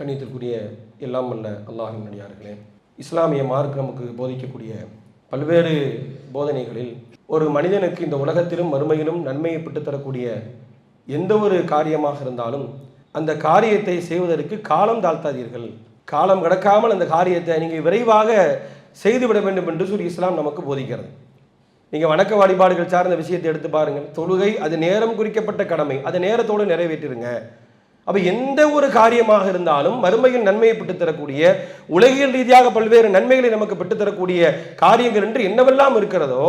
கண்ணியத்திற்குரிய எல்லாம் அல்ல அல்லாஹின் நடிகார்களே இஸ்லாமிய மார்க் நமக்கு போதிக்கக்கூடிய பல்வேறு போதனைகளில் ஒரு மனிதனுக்கு இந்த உலகத்திலும் மறுமையிலும் நன்மையை பெற்றுத்தரக்கூடிய எந்த ஒரு காரியமாக இருந்தாலும் அந்த காரியத்தை செய்வதற்கு காலம் தாழ்த்தாதீர்கள். காலம் கடக்காமல் அந்த காரியத்தை நீங்கள் விரைவாக செய்துவிட வேண்டும் என்று சொல்லி இஸ்லாம் நமக்கு போதிக்கிறது. நீங்கள் வணக்க வழிபாடுகள் சார்ந்த விஷயத்தை எடுத்து பாருங்கள். தொழுகை அது நேரம் குறிக்கப்பட்ட கடமை. அது நேரத்தோடு நிறைவேற்றிருங்க. அப்போ எந்த ஒரு காரியமாக இருந்தாலும் மறுமையில் நன்மையை பெற்றுத்தரக்கூடிய உலகியல் ரீதியாக பல்வேறு நன்மைகளை நமக்கு பெற்றுத்தரக்கூடிய காரியங்கள் என்று என்னவெல்லாம் இருக்கிறதோ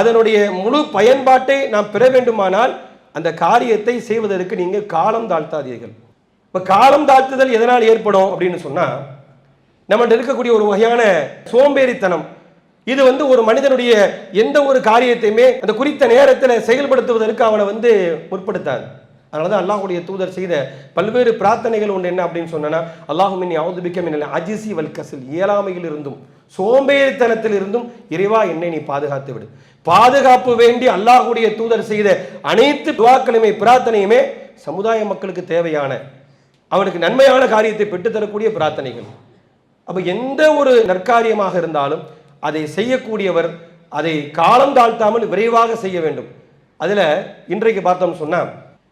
அதனுடைய முழு பயன்பாட்டை நாம் பெற வேண்டுமானால் அந்த காரியத்தை செய்வதற்கு நீங்கள் காலம் தாழ்த்தாதீர்கள். இப்போ காலம் தாழ்த்துதல் எதனால் ஏற்படும் அப்படின்னு சொன்னால் நம்மகிட்ட இருக்கக்கூடிய ஒரு வகையான சோம்பேறித்தனம். இது வந்து ஒரு மனிதனுடைய எந்த ஒரு காரியத்தையுமே அந்த குறித்த நேரத்தில் செயல்படுத்துவதற்கு அவனை வந்து முற்படுத்தாது. அதனால தான் அல்லாஹுடைய தூதர் செய்த பல்வேறு பிரார்த்தனைகள் ஒன்று என்ன அப்படின்னு சொன்னா அல்லாஹுமின் யாவுதுபிக்க என்ன அஜிசி வல்கசில் இயலாமையில் இருந்தும் சோம்பேறித்தனத்தில் இருந்தும் இறைவா என்னை நீ பாதுகாத்து விடு. பாதுகாப்பு வேண்டி அல்லாஹுடைய தூதர் செய்த அனைத்து துவாக்களுமே பிரார்த்தனையுமே சமுதாய மக்களுக்கு தேவையான அவனுக்கு நன்மையான காரியத்தை பெற்றுத்தரக்கூடிய பிரார்த்தனைகள். அப்போ எந்த ஒரு நற்காரியமாக இருந்தாலும் அதை செய்யக்கூடியவர் அதை காலம் தாழ்த்தாமல் விரைவாக செய்ய வேண்டும். அதில் இன்றைக்கு பார்த்தோம்னு சொன்னால்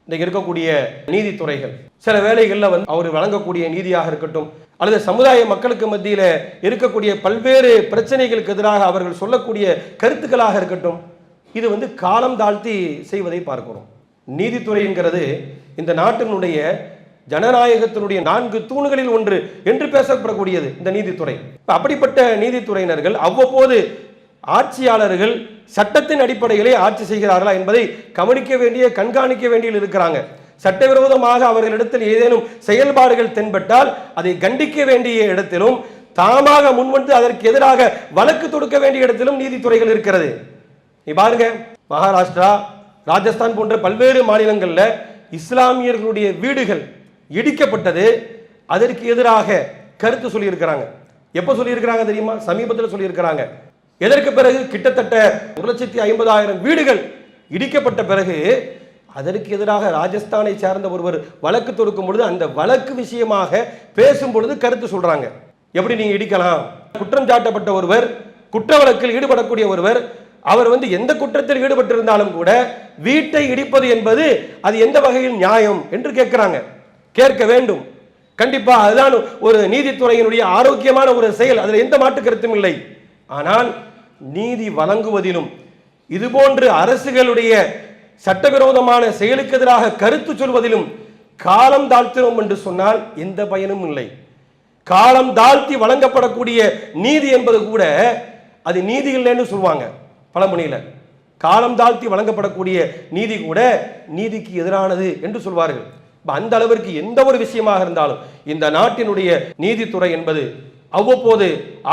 இன்றைக்கு இருக்கக்கூடிய நீதித்துறைகள். சில வேளைகளில் வந்து அவர் வழங்கக்கூடிய நீதியாக இருக்கட்டும் அல்லது சமுதாய மக்களுக்கு மத்தியில் இருக்கக்கூடிய பல்வேறு பிரச்சனைகளுக்கு எதிராக அவர்கள் சொல்லக்கூடிய கருத்துக்களாக இருக்கட்டும் இது வந்து காலம் தாழ்த்தி செய்வதை பார்க்கிறோம். நீதித்துறைங்கிறது இந்த நாட்டினுடைய ஜனநாயகத்தினுடைய நான்கு தூண்களில் ஒன்று என்று பேசப்படக்கூடியது இந்த நீதித்துறை. அப்படிப்பட்ட நீதித்துறையினர்கள் அவ்வப்போது ஆட்சியாளர்கள் சட்டத்தின் அடிப்படையிலே ஆட்சி செய்கிறார்களா என்பதை கவனிக்க வேண்டிய கண்காணிக்க வேண்டியில் இருக்கிறாங்க. சட்டவிரோதமாக அவர்களிடத்தில் ஏதேனும் செயல்பாடுகள் தென்பட்டால் அதை கண்டிக்க வேண்டிய இடத்திலும் தாமாக முன்வந்து அதற்கு எதிராக வழக்கு தொடுக்க வேண்டிய இடத்திலும் நீதித்துறைகள் இருக்கிறது. நீ பாருங்க மகாராஷ்டிரா ராஜஸ்தான் போன்ற பல்வேறு மாநிலங்களில் இஸ்லாமியர்களுடைய வீடுகள் இடிக்கப்பட்டது. அதற்கு எதிராக கருத்து சொல்லியிருக்கிறாங்க. எப்போ சொல்லியிருக்கிறாங்க தெரியுமா? சமீபத்தில் சொல்லியிருக்கிறாங்க. எதற்கு பிறகு? கிட்டத்தட்ட ஒரு லட்சத்தி ஐம்பதாயிரம் வீடுகள் இடிக்கப்பட்ட பிறகு அதற்கு எதிராக ராஜஸ்தானை சார்ந்த ஒருவர் வழக்கு தொடுக்கும் பொழுது அந்த வழக்கு விஷயமாக பேசும் பொழுது கருத்து சொல்றாங்க. எப்படி நீங்க இடிக்கலாம்? குற்றம் சாட்டப்பட்ட ஒருவர் குற்ற வழக்கில் ஈடுபடக்கூடிய ஒருவர் அவர் வந்து எந்த குற்றத்தில் ஈடுபட்டிருந்தாலும் கூட வீட்டை இடிப்பது என்பது அது எந்த வகையில் நியாயம் என்று கேட்கிறாங்க. கேட்க வேண்டும். கண்டிப்பா அதுதான் ஒரு நீதித்துறையினுடைய ஆரோக்கியமான ஒரு செயல். அதில் எந்த மாற்று கருத்தும் இல்லை. ஆனால் நீதி வழங்குவதிலும் இதுபோன்று அரசுகளுடைய சட்டவிரோதமான செயலுக்கு எதிராக கருத்து சொல்வதிலும் காலம் தாழ்த்தினோம் என்று சொன்னால் எந்த பயனும் இல்லை. காலம் தாழ்த்தி வழங்கப்படக்கூடிய நீதி என்பது கூட அது நீதி இல்லைன்னு சொல்லுவாங்க பழமொழியில. காலம் தாழ்த்தி வழங்கப்படக்கூடிய நீதி கூட நீதிக்கு எதிரானது என்று சொல்வார்கள். அந்த அளவிற்கு எந்த ஒரு விஷயமாக இருந்தாலும் இந்த நாட்டினுடைய நீதித்துறை என்பது அவ்வப்போது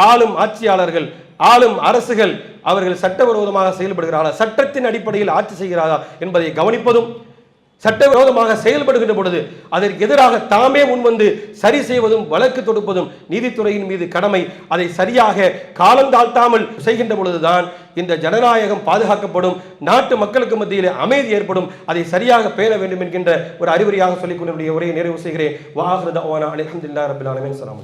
ஆளும் ஆட்சியாளர்கள் ஆளும் அரசுகள் அவர்கள் சட்டவிரோதமாக செயல்படுகிறார்களா? சட்டத்தின் அடிப்படையில் ஆட்சி செய்கிறாரா என்பதை கவனிப்பதும் சட்டவிரோதமாக செயல்படுகின்ற பொழுது அதற்கு எதிராக தாமே முன்வந்து சரி செய்வதும் வழக்கு தொடுப்பதும் நீதித்துறையின் மீது கடமை. அதை சரியாக காலந்தாழ்த்தாமல் செய்கின்ற பொழுதுதான் இந்த ஜனநாயகம் பாதுகாக்கப்படும் நாட்டு மக்களுக்கு மத்தியில் அமைதி ஏற்படும். அதை சரியாக பேண வேண்டும் என்கின்ற ஒரு அறிவுரையாக சொல்லிக் கொண்டு உரையை நிறைவு செய்கிறேன். வாஹ்ரதா அலமதுல்லா ரபில் அலமின் சலாம்